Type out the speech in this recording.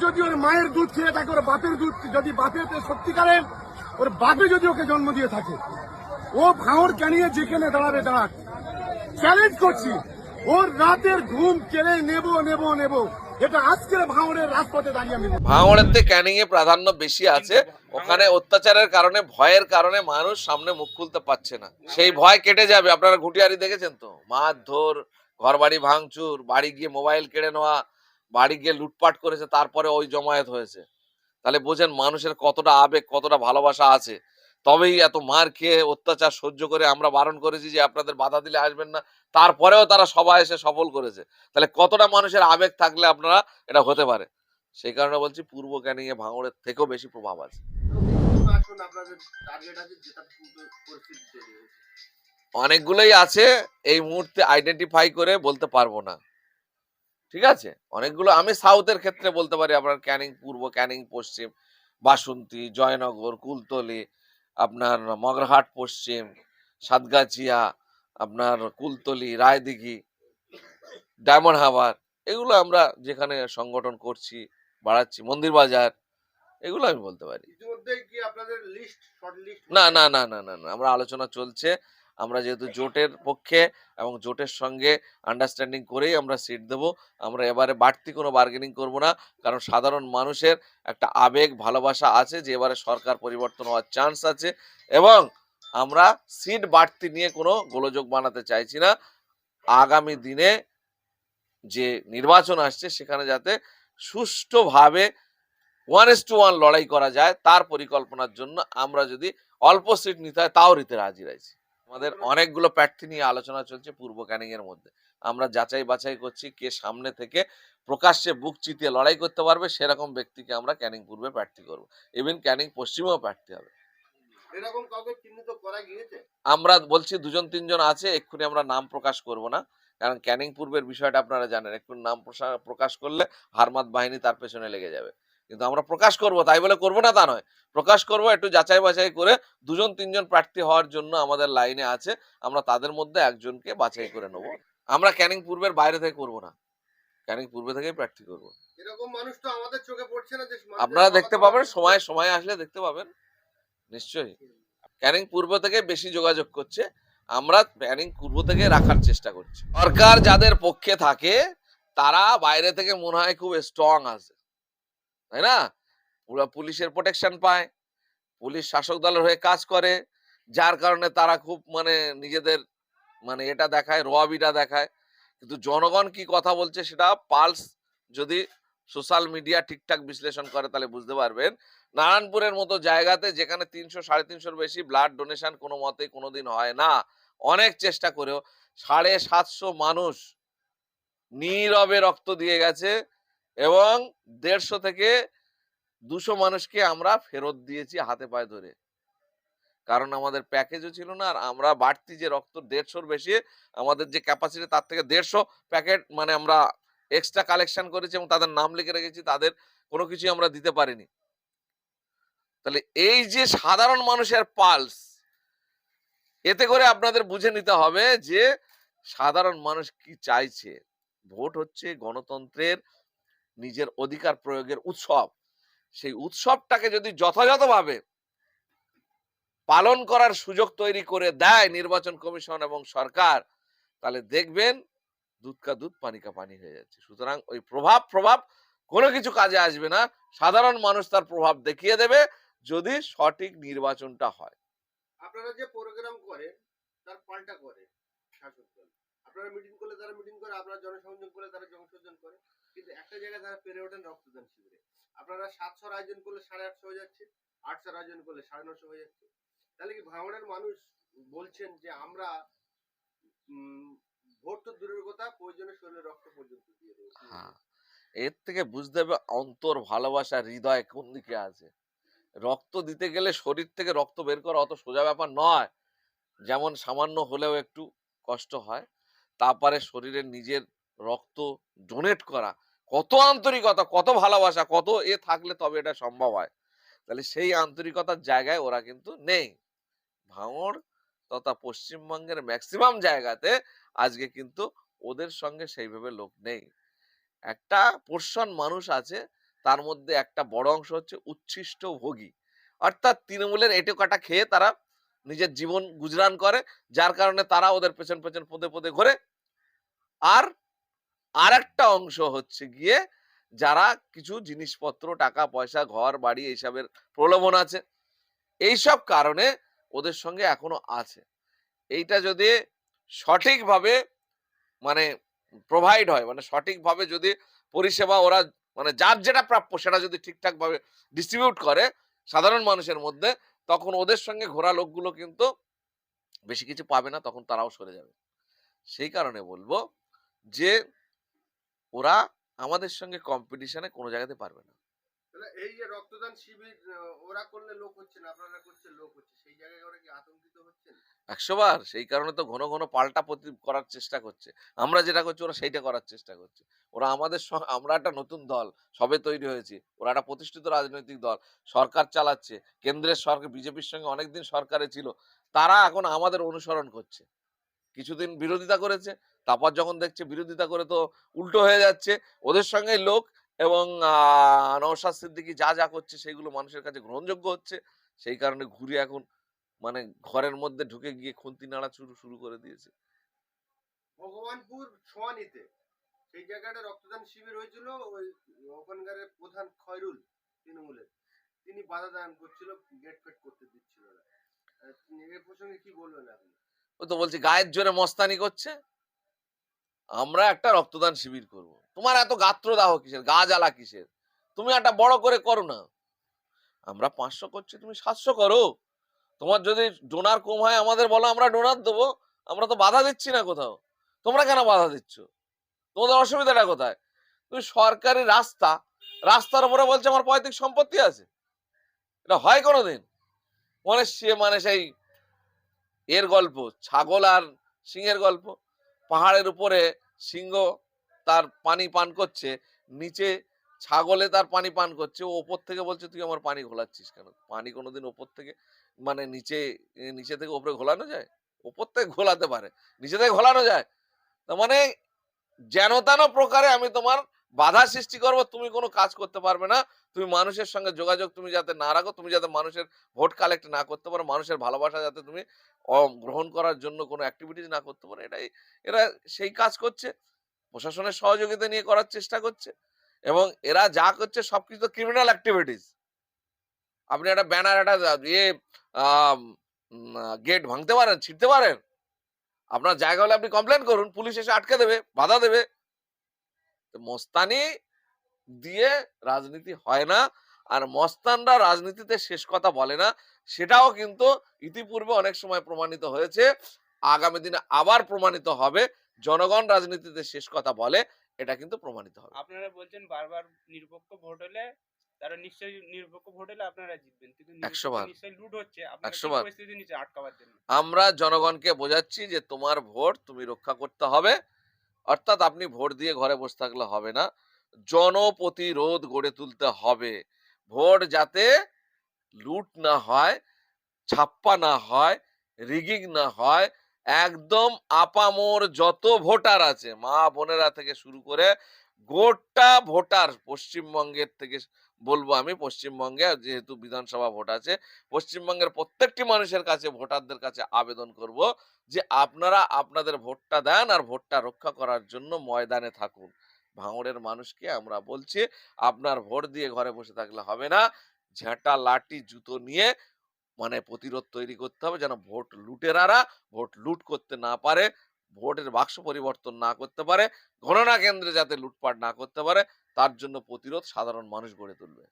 যদি ওর মায়ের দুধ খেয়ে থাকে, ওর বাপের দুধ যদি বাপের সত্যিকারের ওর বাপে যদি ওকে জন্ম দিয়ে থাকে, ও ভাঙর ক্যানিয়ে যেখানে দাঁড়াবে, দাঁড়াক। চ্যালেঞ্জ করছি। ওর রাতের ঘুম কেড়ে নেব নেব নেব। ক্যানিং প্রাধান্য বেশি আছে। ওখানে অত্যাচারের কারণে, ভয়ের কারণে মানুষ সামনে মুখ খুলতে পারছে না। সেই ভয় কেটে যাবে। আপনারা ঘুটিয়ারি দেখেছেন তো? মারধর ঘর বাড়ি ভাঙচুর, বাড়ি গিয়ে মোবাইল কেড়ে নেওয়া বাড়ি গিয়ে লুটপাট করেছে, তারপরে ওই জমায়েত হয়েছে। তাহলে বোঝেন মানুষের কতটা আবেগ, কতটা ভালোবাসা আছে। তবেই এত মার খেয়ে অত্যাচার সহ্য করে আমরা বারণ করেছি যে, আপনাদের বাধা দিলে আসবেন না। তারপরেও তারা সবাই এসে সফল করেছে। তাহলে কতটা মানুষের আবেগ থাকলে আপনারা এটা হতে পারে? সেই কারণে বলছি, পূর্ব ক্যানিং এ ভাঙড়ের থেকেও বেশি প্রভাব আছে। অনেকগুলোই আছে, এই মুহূর্তে আইডেন্টিফাই করে বলতে পারব না। ঠিক আছে? অনেকগুলো আমি সাউথের ক্ষেত্রে বলতে পারি আপনার ক্যানিং পূর্ব ক্যানিং পশ্চিম বাসন্তী জয়নগর কুলতলি আপনার মগরহাট পশ্চিম সাতগাছিয়া আপনার কুলতলি রায়দিঘি ডায়মন্ড হাবার এগুলো আমরা যেখানে সংগঠন করছি বাড়াচ্ছি মন্দির বাজার এগুলো আমি বলতে পারি। কি আপনাদের লিস্ট লিস্ট না না না না না না আমরা আলোচনা চলছে। আমরা যেহেতু জোটের পক্ষে এবং জোটের সঙ্গে আন্ডারস্ট্যান্ডিং করেই আমরা সিট দেব, আমরা এবারে বাড়তি কোনো বার্গেনিং করব না, কারণ সাধারণ মানুষের একটা আবেগ, ভালোবাসা আছে যে এবারে সরকার পরিবর্তন হওয়ার চান্স আছে এবং আমরা সিট বাড়তি নিয়ে কোনো গোলযোগ বানাতে চাইছি না। আগামী দিনে যে নির্বাচন আসছে সেখানে যাতে সুষ্ঠুভাবে ওয়ান এস টু ওয়ান লড়াই করা যায়, তার পরিকল্পনার জন্য আমরা যদি অল্প সিট নিতে হয়, তাও নিতে রাজি রয়েছি। আমাদের অনেকগুলো প্রার্থী নিয়ে আলোচনা চলছে পূর্ব ক্যানিং এর মধ্যে। আমরা যাচাই বাছাই করছি কে সামনে থেকে প্রকাশ্যে বুক চিতিয়ে লড়াই করতে পারবে সেরকম ব্যক্তিকে আমরা ক্যানিং পূর্বে প্রার্থী করব। ইভেন ক্যানিং পশ্চিমেও প্রার্থী হবে। এরকম কাউকে চিহ্নিত করা গিয়েছে? আমরা বলছি দুজন তিনজন আছে এক্ষুনি আমরা নাম প্রকাশ করব না। কারণ ক্যানিং পূর্বের বিষয়টা আপনারা জানেন একটু নাম প্রকাশ করলে হারমাত বাহিনী তার পেছনে লেগে যাবে। কিন্তু আমরা প্রকাশ করব তাই বলে করব না তা নয়। প্রকাশ করব একটু যাচাই বাছাই করে দুজন তিনজন প্রার্থী হওয়ার জন্য আমাদের লাইনে আছে আমরা তাদের মধ্যে একজনকে বাছাই করে নেব। আমরা ক্যানিং পূর্বের বাইরে থেকে করব না। ক্যানিং পূর্বে থেকেই প্রার্থী করব। এরকম মানুষ তো আমাদের চোখে পড়ছে না যে আপনারা দেখতে পাবেন। সময় সময় আসলে দেখতে পাবেন। নিশ্চয়ই। ক্যানিং পূর্ব থেকে বেশি যোগাযোগ করছে আমরা ক্যানিং পূর্ব থেকে রাখার চেষ্টা করছি। সরকার যাদের পক্ষে থাকে তারা বাইরে থেকে মনে হয় খুব স্ট্রং আছে। তাই না? পুরো পুলিশের প্রোটেকশন পায়। পুলিশ শাসক দলের হয়ে কাজ করে, যার কারণে তারা খুব মানে নিজেদের মানে এটা দেখায় রবিটা দেখায়। কিন্তু জনগণ কি কথা বলছে সেটা পালস যদি সোশ্যাল মিডিয়া ঠিকঠাক বিশ্লেষণ করে তাহলে বুঝতে পারবেন। নারায়ণপুরের মতো জায়গাতে যেখানে তিনশো, সাড়ে তিনশোর বেশি ব্লাড ডোনেশন কোনো মতেই কোনোদিন হয় না, অনেক চেষ্টা করেও সাড়ে সাতশো মানুষ নীরবে রক্ত দিয়ে গেছে। এবং দেড়শো থেকে দুশো মানুষকে আমরা ফেরত দিয়েছি হাতে পায়ে ধরে। কারণ আমাদের প্যাকেজও ছিল না, আর আমরা বাড়তি যে রক্ত দেড়শোর বেশি, আমাদের যে ক্যাপাসিটি তার থেকে দেড়শো প্যাকেট মানে আমরা এক্সট্রা কালেকশন করেছি এবং তাদের নাম লিখে রেখেছি, তাদের কোনো কিছুই আমরা দিতে পারিনি। তাহলে এই যে সাধারণ মানুষের পালস এতে করে আপনাদের বুঝে নিতে হবে যে সাধারণ মানুষ কি চাইছে? ভোট হচ্ছে গণতন্ত্রের নিজের অধিকার প্রয়োগের উৎসব। সেই উৎসবটাকে যদি যথাযথভাবে পালন করার সুযোগ তৈরি করে দেয় নির্বাচন কমিশন এবং সরকার, তাহলে দেখবেন দুধ কা দুধ, পানি কা পানি হয়ে যাচ্ছে। সুতরাং ওই প্রভাব প্রভাব কোনো কিছু কাজে আসবে না। সাধারণ মানুষ তার প্রভাব দেখিয়ে দেবে যদি সঠিক নির্বাচনটা হয়। আপনারা যে প্রোগ্রাম করেন, তার পাল্টা করে আপনারা মিটিং করলে তারা মিটিং করে, আপনারা জনসংযোগ করলে তারা জনসংযোগ করে। কিন্তু একটা জায়গায় তারা পেরে ওঠেন রক্তদান শিবিরে। আপনারা সাতশোর আয়োজন করলে সাড়ে আটশো হয়ে যাচ্ছে আটশোর আয়োজন করলে সাড়ে নশো হয়ে যাচ্ছে। তাহলে কি ভাঙড়ের মানুষ বলছেন যে আমরা ভোট তো দূরের কথা, প্রয়োজনে শরীরে রক্ত পর্যন্ত দিয়ে দেবো। হ্যাঁ এর থেকে বুঝতে হবে অন্তর ভালোবাসা, হৃদয় কোন দিকে আছে। রক্ত দিতে গেলে শরীর থেকে রক্ত বের করা অত সোজা ব্যাপার নয়। যেমন সামান্য হলেও একটু কষ্ট হয়, তারপরে শরীরের নিজের রক্ত ডোনেট করা কত আন্তরিকতা, কত ভালোবাসা, কত এ থাকলে তবে এটা সম্ভব হয়। তাহলে সেই আন্তরিকতার জায়গায় ওরা কিন্তু নেই। ভাঙড় তথা পশ্চিমবঙ্গের ম্যাক্সিমাম জায়গাতে আজকে কিন্তু ওদের সঙ্গে সেইভাবে লোক নেই। একটা পোর্শন মানুষ আছে, তার মধ্যে একটা বড় অংশ হচ্ছে উচ্ছিষ্ট ভোগী। অর্থাৎ তৃণমূলের এটো কাটা খেয়ে তারা নিজের জীবন গুজরান করে, যার কারণে তারা ওদের পেছন পেছন পদে পদে ঘোরে। আর আর একটা অংশ হচ্ছে গিয়ে যারা কিছু জিনিসপত্র, টাকা, পয়সা, ঘর, বাড়ি এইসবের প্রলোভন আছে। এইসব কারণে ওদের সঙ্গে এখনও আছে। এইটা যদি সঠিকভাবে মানে প্রোভাইড হয় মানে সঠিকভাবে যদি পরিষেবা ওরা মানে যার যেটা প্রাপ্য সেটা যদি ঠিকঠাকভাবে ডিস্ট্রিবিউট করে সাধারণ মানুষের মধ্যে, তখন ওদের সঙ্গে ঘোরা লোকগুলো কিন্তু বেশি কিছু পাবে না, তখন তারাও সরে যাবে। সেই কারণে বলব যে ওরা আমাদের সঙ্গে কম্পিটিশনে কোনো জায়গাতে পারবে না। এই যে রক্তদান শিবির ওরা করলে লোক হচ্ছে না আপনারা করছে লোক হচ্ছে সেই জায়গায় ওরা কি আতঙ্কিত হচ্ছেন? একশো বার সেই কারণে তো ঘন ঘন পাল্টা প্রতি করার চেষ্টা করছে। আমরা যেটা করছি ওরা সেইটা করার চেষ্টা করছে। ওরা আমাদের আমরা একটা নতুন দল সবে তৈরি হয়েছি। ওরা একটা প্রতিষ্ঠিত রাজনৈতিক দল সরকার চালাচ্ছে। কেন্দ্রের সরকার বিজেপির সঙ্গে অনেকদিন সরকারে ছিল। তারা এখন আমাদের অনুসরণ করছে। কিছুদিন বিরোধিতা করেছে তারপর যখন দেখছে বিরোধিতা করে তো উল্টো হয়ে যাচ্ছে। ওদের সঙ্গে লোক এবং নওশাদ সিদ্দিকী যা যা করছে সেগুলো মানুষের কাছে গ্রহণযোগ্য হচ্ছে। সেই কারণে ঘুরে এখন মানে ঘরের মধ্যে ঢুকে গিয়ে খুন্তি নাড়া শুরু শুরু করে দিয়েছে। ভগবানপুর ছোয়ানিতে সেই জায়গাটা রক্তদান শিবির হয়েছিল ওই ওখানকার প্রধান খয়রুল তৃণমূলের। তিনি বাধা দান করছিল গেট ফেট করতে দিচ্ছিল না। এ প্রসঙ্গে কি বলবেন আপনি? ও তো বলছি গায়ের জোরে মস্তানি করছে। আমরা একটা রক্তদান শিবির করব। তোমার এত গাত্র দাহ কিসের? গা জ্বালা কিসের? তুমি একটা বড় করে করো না। আমরা পাঁচশো করছি, তুমি সাতশো করো। তোমার যদি ডোনার কম হয়, আমাদের বলো আমরা ডোনার দেবো। আমরা তো বাধা দিচ্ছি না কোথাও। তোমরা কেন বাধা দিচ্ছ? তোমাদের অসুবিধাটা কোথায়? তুমি সরকারি রাস্তা, রাস্তার উপরে বলছে আমার পৈতৃক সম্পত্তি আছে। এটা হয় কোনোদিন? মানে সে মানে সেই এর গল্প, ছাগল আর সিংহের গল্প। পাহাড়ের উপরে সিংহ তার পানি পান করছে, নিচে ছাগলে তার পানি পান করছে, ও ওপর থেকে বলছে, তুই আমার পানি ঘোলাচ্ছিস কেন? পানি কোনোদিন ওপর থেকে মানে নিচে নিচে থেকে ওপরে ঘোলানো যায়? ওপর থেকে ঘোলাতে পারে, নিচে থেকে ঘোলানো যায়? তার মানে যেন তেন প্রকারে আমি তোমার বাধা সৃষ্টি করব, তুমি কোনো কাজ করতে পারবে না। তুমি মানুষের সঙ্গে যোগাযোগ তুমি যাতে না রাখো, তুমি যাতে মানুষের ভোট কালেক্ট না করতে পারো, মানুষের ভালোবাসা যাতে তুমি গ্রহণ করার জন্য কোনো অ্যাক্টিভিটিস না করতে পারো, এটাই, এরা সেই কাজ করছে। প্রশাসনের সহযোগিতা নিয়ে করার চেষ্টা করছে এবং এরা যা করছে সবকিছু তো ক্রিমিনাল অ্যাক্টিভিটিস আপনি একটা ব্যানার একটা ইয়ে গেট ভাঙতে পারেন ছিঁড়তে পারেন। আপনার জায়গা হলে আপনি কমপ্লেন করুন, পুলিশ এসে আটকে দেবে, বাধা দেবে। মস্তানি দিয়ে রাজনীতি হয় না। আর মস্তানরা রাজনীতিতে শেষ কথা বলে না। সেটাও কিন্তু ইতিপূর্বে অনেক সময় প্রমাণিত হয়েছে। আগামী দিনে আবার প্রমাণিত হবে। জনগণ রাজনীতিতে শেষ কথা বলে এটা কিন্তু প্রমাণিত হবে। আপনারা বলছেন বারবার নিরপেক্ষ ভোট হলে তারা নিশ্চয়ই নিরপেক্ষ ভোট হলে আপনারা জিতবেন। কিন্তু। নিশ্চয়ই লুট হচ্ছে। আপনারা। পরিস্থিতি নিচে আটকাবার জন্য? আমরা জনগণকে বোঝাচ্ছি যে তোমার ভোট তুমি রক্ষা করতে হবে। অর্থাৎ আপনি ভোট দিয়ে ঘরে বসে থাকলে হবে না। জনপ্রতিরোধ গড়ে তুলতে হবে। ভোট যাতে লুট না হয়, ছাপ্পা না হয়, রিগিং না হয় একদম আপামোর যত ভোটার আছে, মা বোনেরা থেকে শুরু করে গোটা ভোটার পশ্চিমবঙ্গের থেকে বলব আমি পশ্চিমবঙ্গে যেহেতু বিধানসভা ভোট আছে, পশ্চিমবঙ্গের প্রত্যেকটি মানুষের কাছে, ভোটারদের কাছে আবেদন করব যে আপনারা আপনাদের ভোটটা দেন আর ভোটটা রক্ষা করার জন্য ময়দানে থাকুন। ভাঙড়ের মানুষকে আমরা বলছি, আপনার ভোট দিয়ে ঘরে বসে থাকলে হবে না। ঝেঁটা, লাঠি, জুতো নিয়ে মানে প্রতিরোধ তৈরি করতে হবে যেন ভোট লুটেরারা ভোট লুট করতে না পারে, ভোটের বাক্স পরিবর্তন না করতে পারে, গণনা কেন্দ্রে যাতে লুটপাট না করতে পারে, তার জন্য প্রতিরোধ সাধারণ মানুষ গড়ে তুলবে।